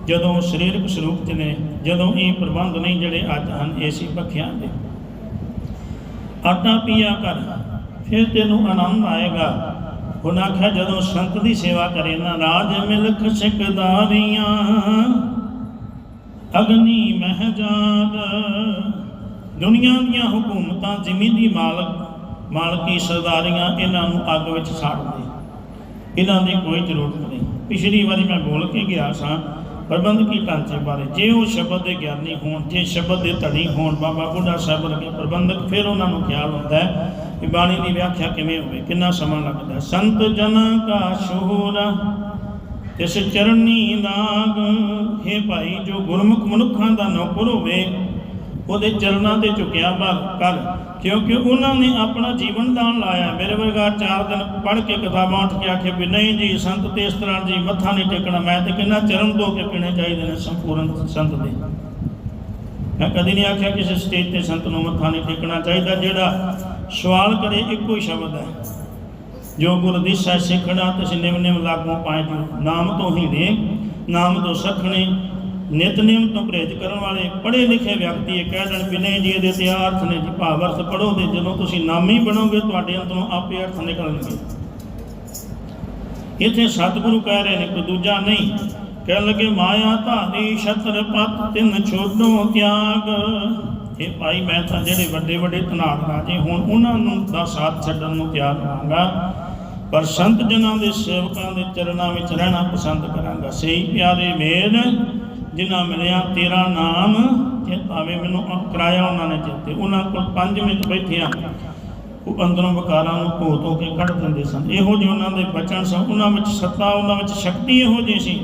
ਜਦੋਂ ਸਰੀਰਕ ਸਰੂਪ 'ਚ ਨੇ ਜਦੋਂ ਇਹ ਪ੍ਰਬੰਧ ਨਹੀਂ, ਜਿਹੜੇ ਅੱਜ ਹਨ ਏਸੀ ਪੱਖਿਆਂ ਦੇ। ਆਟਾ ਪੀਆ ਕਰ, ਫਿਰ ਤੈਨੂੰ ਆਨੰਦ ਆਏਗਾ। ਹੁਣ ਆਖਿਆ, ਜਦੋਂ ਸੰਤ ਦੀ ਸੇਵਾ ਕਰੇ ਨਾ ਰਾਜ ਮਿਲਖ ਸਿਕਦਾਰੀਆਂ, ਅਗਨੀ ਮਹਜਾਦ ਦੁਨੀਆ ਦੀਆਂ ਹਕੂਮਤਾਂ ਜ਼ਮੀਨ ਦੀ ਮਾਲਕ, ਮਾਲਕੀ ਸਰਦਾਰੀਆਂ ਇਹਨਾਂ ਨੂੰ ਅੱਗ ਵਿੱਚ ਸਾੜ ਦੇ। ਇਹਨਾਂ ਦੀ ਕੋਈ ਜ਼ਰੂਰਤ ਨਹੀਂ। ਪਿਛਲੀ ਵਾਰੀ ਮੈਂ ਬੋਲ ਕੇ ਗਿਆ ਸਾਂ ਪ੍ਰਬੰਧਕੀ ਢਾਂਚੇ ਬਾਰੇ। ਜੇ ਉਹ ਸ਼ਬਦ ਦੇ ਗਿਆਨੀ ਹੋਣ, ਜੇ ਸ਼ਬਦ ਦੇ ਧਣੀ ਹੋਣ, ਬਾਬਾ ਬੁੱਢਾ ਸਾਹਿਬ ਵਰਗੇ ਪ੍ਰਬੰਧਕ ਫਿਰ ਉਹਨਾਂ ਨੂੰ ਖਿਆਲ ਹੁੰਦਾ ਹੈ ਕਿ ਬਾਣੀ ਦੀ ਵਿਆਖਿਆ ਕਿਵੇਂ ਹੋਵੇ, ਕਿੰਨਾ ਸਮਾਂ ਲੱਗਦਾ ਸੰਤ ਜਨਾਂ ਕਾ ਸ਼ੋਹਰਾ ਇਸ ਚਰਨੀ ਲਾਗ ਹੈ ਭਾਈ ਜੋ ਗੁਰਮੁਖ ਮਨੁੱਖਾਂ ਦਾ ਨੌਕਰ ਹੋਵੇ ਉਹਦੇ ਚਰਨਾਂ ਤੇ ਝੁਕਿਆ ਭਾ ਕਰ ਕਿਉਂਕਿ ਉਹਨਾਂ ਨੇ ਆਪਣਾ ਜੀਵਨ ਦਾਨ ਲਾਇਆ। ਮੇਰੇ ਵਰਗਾ ਚਾਰ ਦਿਨ ਪੜ੍ਹ ਕੇ ਕਿਤਾਬਾਂ ਉੱਠ ਕੇ ਆਖੇ ਵੀ ਨਹੀਂ ਜੀ, ਸੰਤ ਤੇ ਇਸ ਤਰ੍ਹਾਂ ਜੀ, ਮੱਥਾ ਨਹੀਂ ਟੇਕਣਾ। ਮੈਂ ਤੇ ਕਹਿੰਦਾ ਚਰਨ ਧੋ ਕੇ ਪੀਣੇ ਚਾਹੀਦੇ ਨੇ ਸੰਪੂਰਨ ਸੰਤ ਦੇ। ਮੈਂ ਕਦੀ ਨਹੀਂ ਆਖਿਆ ਕਿਸੇ ਸਟੇਜ ਤੇ ਸੰਤ ਨੂੰ ਮੱਥਾ ਨਹੀਂ ਟੇਕਣਾ ਚਾਹੀਦਾ, ਜਿਹੜਾ ਸਵਾਲ ਕਰੇ, ਇੱਕੋ ਹੀ ਸ਼ਬਦ ਹੈ। ਜੋ ਗੁਰ ਦਿਸੈ ਸਿੱਖਣਾ ਤਿਸ ਨਿਮ ਨਿਮ ਲਾਗੂ ਪਾਏ ਜੋ ਨਾਮ ਤੋਂ ਹੀ ਨੇ, ਨਾਮ ਤੋਂ ਸਖਣੇ ਨਿਤਨੇਮ ਤੋਂ ਪਰਹੇਜ਼ ਕਰਨ ਵਾਲੇ ਪੜ੍ਹੇ ਲਿਖੇ ਵਿਅਕਤੀ ਇਹ ਕਹਿ ਦੇਣ ਵੀ ਨਹੀਂ ਜੀ, ਇਹਦੇ ਤੇ ਅਰਥ ਨੇ ਜੀ, ਭਾਵ ਅਰਥ ਪੜ੍ਹੋ ਤੇ ਜਦੋਂ ਤੁਸੀਂ ਨਾਮੀ ਬਣੋਗੇ, ਤੁਹਾਡੇ ਅੰਦਰੋਂ ਆਪੇ ਅਰਥ ਨਿਕਲਣਗੇ। ਇੱਥੇ ਸਤਿਗੁਰੂ ਕਹਿ ਰਹੇ ਨੇ ਕੋਈ ਦੂਜਾ ਨਹੀਂ। ਕਹਿਣ ਲੱਗੇ, ਮਾਇਆ ਧਾਰੀ ਛਤਰ ਪਤ ਤਿੰਨ ਛੋਡੋ ਤਿਆਗ। ਇਹ ਭਾਈ, ਮੈਂ ਤਾਂ ਜਿਹੜੇ ਵੱਡੇ ਵੱਡੇ ਧਨਾੜ ਰਾਜੇ, ਹੁਣ ਉਹਨਾਂ ਨੂੰ ਦਾ ਸਾਥ ਛੱਡਣ ਨੂੰ ਤਿਆਰ ਰਹਾਂਗਾ। ਪਰ ਸੰਤ ਜਨਾਂ ਦੇ ਸੇਵਕਾਂ ਦੇ ਚਰਨਾਂ ਵਿੱਚ ਰਹਿਣਾ ਪਸੰਦ ਕਰਾਂਗਾ। ਸਹੀ ਪਿਆਰੇ ਮੇਲ ਜਿਨ੍ਹਾਂ ਮਿਲਿਆ, ਤੇਰਾ ਨਾਮ ਚੇਤਾਵੇ ਮੈਨੂੰ ਕਰਾਇਆ ਉਹਨਾਂ ਨੇ ਚੇਤੇ ਉਹਨਾਂ ਕੋਲ ਪੰਜ ਮਿੰਟ ਬੈਠਿਆ। ਉਹ ਅੰਦਰੋਂ ਵਿਕਾਰਾਂ ਨੂੰ ਧੋ ਧੋ ਕੇ ਕੱਢ ਦਿੰਦੇ ਸਨ। ਇਹੋ ਜਿਹੇ ਉਹਨਾਂ ਦੇ ਬਚਨ ਸਨ। ਉਹਨਾਂ ਵਿੱਚ ਸੱਤਾ, ਉਹਨਾਂ ਵਿੱਚ ਸ਼ਕਤੀ ਇਹੋ ਜਿਹੀ ਸੀ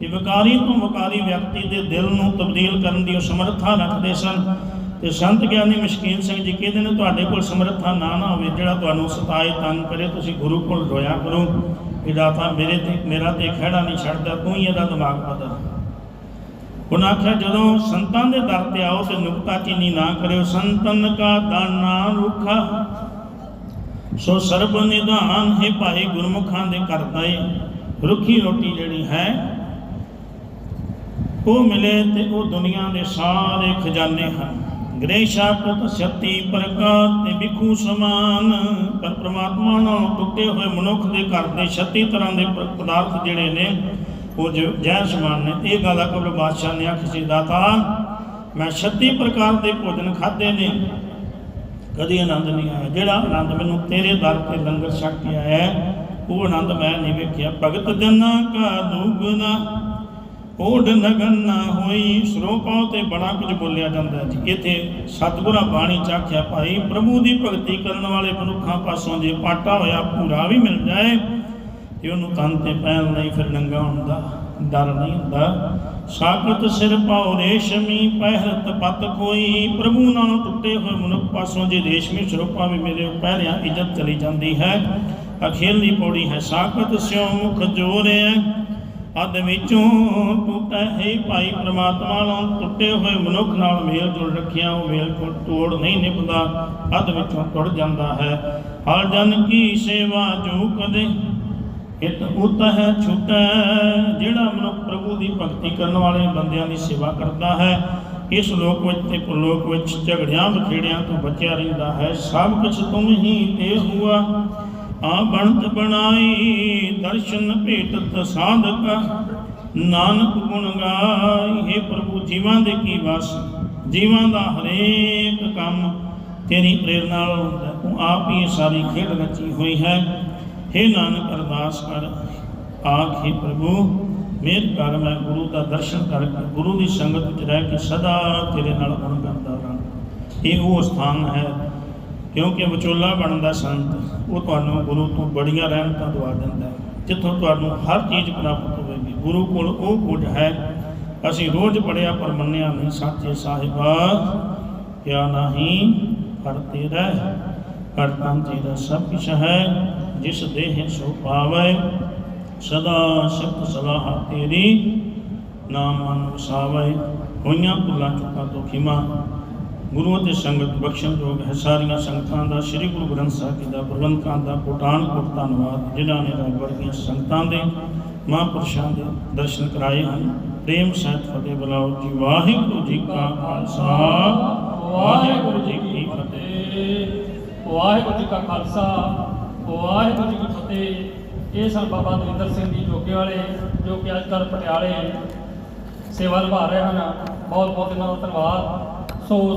ਕਿ ਵਿਕਾਰੀ ਤੋਂ ਵਿਕਾਰੀ ਵਿਅਕਤੀ ਦੇ ਦਿਲ ਨੂੰ ਤਬਦੀਲ ਕਰਨ ਦੀ ਉਹ ਸਮਰੱਥਾ ਰੱਖਦੇ ਸਨ। ਤੇ ਸੰਤ ਗਿਆਨੀ ਮਸ਼ਕੀਨ ਸਿੰਘ ਜੀ ਕਹਿੰਦੇ ਨੇ, ਤੁਹਾਡੇ ਕੋਲ ਸਮਰੱਥਾ ਨਾ ਨਾ ਹੋਵੇ, ਜਿਹੜਾ ਤੁਹਾਨੂੰ ਸਤਾਏ, ਤੰਗ ਕਰੇ, ਤੁਸੀਂ ਗੁਰੂ ਕੋਲ ਰੋਇਆ ਕਰੋ। ਇਹਦਾ ਤਾਂ ਮੇਰੇ ਤੇ ਮੇਰਾ ਤੇ ਖਹਿੜਾ ਨਹੀਂ ਛੱਡਦਾ, ਤੂੰ ਹੀ ਇਹਦਾ ਦਿਮਾਗ ਬਦਲ ਉਹਨਾਂ ਆਖਿਆ, ਜਦੋਂ ਸੰਤਾਂ ਦੇ ਦਰ ਤੇ ਆਓ ਤੇ ਨੁਕਤਾ ਚੀਨੀ ਨਾ ਕਰਿਓ, ਸੰਤਨ ਕਾ ਦਾਨਾ ਰੁਖਾ। ਸੋ ਸਰਬ ਨਿਧਾਨ ਹੈ ਭਾਈ ਗੁਰਮੁਖਾਂ ਦੇ ਕਰਦਾ ਏ ਰੁੱਖੀ ਰੋਟੀ ਜਿਹੜੀ ਹੈ, ਉਹ ਮਿਲੇ ਤੇ ਉਹ ਦੁਨੀਆ ਦੇ ਸਾਰੇ ਖਜ਼ਾਨੇ ਹਨ। ਗ੍ਰਹਿ ਸ਼ਾਕਤ ਸ਼ਕਤੀ ਪ੍ਰਕਾਸ਼ ਤੇ ਵਿਖੂ ਸਮਾਨ, ਪਰ ਪ੍ਰਮਾਤਮਾ ਨਾਲ ਟੁੱਟੇ ਹੋਏ ਮਨੁੱਖ ਦੇ ਘਰ ਦੇ 36 ਤਰ੍ਹਾਂ ਦੇ ਪਦਾਰਥ ਜਿਹੜੇ ਨੇ ਉਹ ਜੈ ਸਮਾਨ ਨੇ, ਇਹ ਗੱਲ ਅਕਬਰ ਬਾਦਸ਼ਾਹ ਨੇ ਆਖੀ ਸੀ, ਦਾਤਾ, ਮੈਂ 36 ਪ੍ਰਕਾਰ ਦੇ ਭੋਜਨ ਖਾਦੇ ਨੇ। ਕਦੀ ਆਨੰਦ ਨਹੀਂ ਆਇਆ। ਜਿਹੜਾ ਆਨੰਦ ਮੈਨੂੰ ਤੇਰੇ ਦਰ ਤੇ ਲੰਗਰ ਛਕ ਕੇ ਆਇਆ ਉਹ ਆਨੰਦ ਮੈਂ ਨਹੀਂ ਵੇਖਿਆ। ਭਗਤ ਜਨਾ ਕਾ ਦੁਗਨਾ ਓਢ ਨਗਨ ਨਾ ਹੋਈ ਸਰੋਪਾਂ ਤੇ ਬੜਾ ਕੁਝ ਬੋਲਿਆ ਜਾਂਦਾ ਹੈ। ਜੀ ਇੱਥੇ ਸਤਿਗੁਰਾਂ ਬਾਣੀ ਚਾਖਿਆ ਭਾਈ, ਪ੍ਰਭੂ ਦੀ ਭਗਤੀ ਕਰਨ ਵਾਲੇ ਮਨੁੱਖਾਂ ਪਾਸੋਂ ਜੇ ਪਾਟਾ ਹੋਇਆ ਪੂਰਾ ਵੀ ਮਿਲ ਜਾਏ ਤੇ ਉਹਨੂੰ ਤਨ ਤੇ ਪੈਣ ਲਈ ਫਿਰ ਨੰਗਾ ਹੁੰਦਾ, ਡਰ ਨਹੀਂ ਹੁੰਦਾ। ਸਾਕਤ ਸਿਰ ਪਾਉ ਰੇਸ਼ਮੀ, ਪਹਿਰਤ ਪਤ ਕੋਈ ਪ੍ਰਭੂ ਨਾਲ ਟੁੱਟੇ ਹੋਏ ਮਨੁੱਖ ਪਾਸੋਂ ਜੇ ਰੇਸ਼ਮੀ ਸਰੂਪਾਂ ਵੀ ਮੇਰੇ ਪਹਿਰਿਆ ਇੱਜ਼ਤ ਚਲੀ ਜਾਂਦੀ ਹੈ। ਅਖੀਰਲੀ ਪੌੜੀ ਹੈ ਸਾਕਤ ਸਿਉ ਮੁਖ ਜੋਰਿਆ ਅਦ ਵਿੱਚੋਂ ਟੁੱਟਾ ਹੈ ਭਾਈ ਪ੍ਰਮਾਤਮਾ ਨਾਲ। ਟੁੱਟੇ ਹੋਏ ਮਨੁੱਖ ਨਾਲ ਮੇਲ ਜੁਲ ਰੱਖਿਆ, ਉਹ ਮੇਲ ਕੋ ਤੋੜ ਨਹੀਂ ਨਿਭਦਾ। ਅਦ ਵਿੱਚੋਂ ਟੁੱਟ ਜਾਂਦਾ ਹੈ। ਹਰ ਜਨ ਕੀ ਸੇਵਾ ਜੋ ਕਦੇ ਇਤ ਉਤ ਹੈ ਛੁਟੈ ਜਿਹੜਾ ਮਨੁੱਖ ਪ੍ਰਭੂ ਦੀ ਭਗਤੀ ਕਰਨ ਵਾਲੇ ਬੰਦਿਆਂ ਦੀ ਸੇਵਾ ਕਰਦਾ ਹੈ। ਇਸ ਲੋਕ ਵਿੱਚ ਤੇ ਪਰਲੋਕ ਵਿੱਚ ਝਗੜਿਆਂ ਬਖੇੜਿਆਂ ਤੋਂ ਬਚਿਆ ਰਹਿੰਦਾ ਹੈ। ਸਭ ਕੁਝ ਤੁਮ ਹੀ ਤੇ ਹੁਆ, ਆ ਬਣਤ ਬਣਾਈ, ਦਰਸ਼ਨ ਭੇਟਤ ਸਾਧਕ, ਨਾਨਕ ਗੁਣ ਗਾਈ। ਹੈ ਪ੍ਰਭੂ, ਜੀਵਾਂ ਦੇ ਕੀ ਵਸ? ਜੀਵਾਂ ਦਾ ਹਰੇਕ ਕੰਮ ਤੇਰੀ ਪ੍ਰੇਰਣਾ ਨਾਲ ਹੁੰਦਾ ਤੂੰ ਆਪ ਹੀ ਸਾਰੀ ਖੇਡ ਰਚੀ ਹੋਈ ਹੈ। हे ਨਾਨਕ ਅਰਦਾਸ ਕਰ, ਆਖੇ ਪ੍ਰਭੂ ਮੇਰ ਕਰ, ਮੈਂ ਗੁਰੂ ਦਾ ਦਰਸ਼ਨ ਕਰ, ਗੁਰੂ ਦੀ ਸੰਗਤ ਵਿੱਚ ਰਹਿ ਕੇ ਸਦਾ ਤੇਰੇ ਨਾਲ ਗੁਣ ਕਰਦਾ ਰਹਾਂ। ਇਹ ਉਹ ਸਥਾਨ ਹੈ, ਕਿਉਂਕਿ ਵਿਚੋਲਾ ਬਣਦਾ ਸੰਤ, ਉਹ ਤੁਹਾਨੂੰ ਗੁਰੂ ਤੋਂ ਬੜੀਆਂ ਰਹਿਮਤਾਂ ਦਵਾ ਦਿੰਦਾ ਹੈ, ਜਿੱਥੋਂ ਤੁਹਾਨੂੰ ਹਰ ਚੀਜ਼ ਪ੍ਰਾਪਤ ਹੋਵੇਗੀ। ਗੁਰੂ ਕੋਲ ਉਹ ਕੁਝ ਹੈ, ਅਸੀਂ ਰੋਜ਼ ਪੜਿਆ ਪਰ ਮੰਨਿਆ ਨਹੀਂ। ਸਾਚੇ ਸਾਹਿਬਾ, ਕਿਆ ਨਹੀਂ ਹਰ ਤੇਰਾ ਹਰ ਤਨ ਤੇਰਾ ਸਭ ਕੁਛ ਹੈ। ਜਿਸ ਦੇਹ ਸੋ ਪਾਵੈ, ਸਦਾ ਸਿਫਤ ਸਲਾਹ ਤੇਰੀ, ਨਾਮ ਮਨ ਵਸਾਵੈ, ਹੋਈਆਂ ਭੁੱਲਾਂ ਚੁੱਕਾਂ ਤੋਂ ਖਿਮਾ। ਗੁਰੂ ਅਤੇ ਸੰਗਤ ਬਖਸ਼ਣ ਯੋਗ ਹੈ, ਸਾਰੀਆਂ ਸੰਗਤਾਂ ਦਾ, ਸ੍ਰੀ ਗੁਰੂ ਗ੍ਰੰਥ ਸਾਹਿਬ ਜੀ ਦਾ, ਪ੍ਰਬੰਧਕਾਂ ਦਾ ਕੋਟਾਨ ਕੋਟ ਧੰਨਵਾਦ, ਜਿਨ੍ਹਾਂ ਨੇ ਰੱਬ ਵਰਗੀਆਂ ਸੰਗਤਾਂ ਦੇ ਮਹਾਂਪੁਰਸ਼ਾਂ ਦੇ ਦਰਸ਼ਨ ਕਰਾਏ ਹਨ। ਪ੍ਰੇਮ ਸਹਿਤ ਫਤਿਹ ਬੁਲਾਓ ਜੀ। ਵਾਹਿਗੁਰੂ ਜੀ ਕਾ ਖਾਲਸਾ, ਵਾਹਿਗੁਰੂ ਜੀ ਕੀ ਫਤਿਹ। ਵਾਹਿਗੁਰੂ ਜੀ ਕਾ ਖਾਲਸਾ ਵਾਹਿਗੁਰੂ ਜੀ ਕੀ ਫਤਿਹ। ਇਹ ਸਨ ਬਾਬਾ ਦਵਿੰਦਰ ਸਿੰਘ ਜੀ ਜੋਗੇ ਵਾਲੇ, ਜੋ ਕਿ ਅੱਜ ਕੱਲ੍ਹ ਪਟਿਆਲੇ ਸੇਵਾ ਨਿਭਾ ਰਹੇ ਹਨ। ਬਹੁਤ ਬਹੁਤ ਇਹਨਾਂ ਦਾ ਧੰਨਵਾਦ। ਸੋ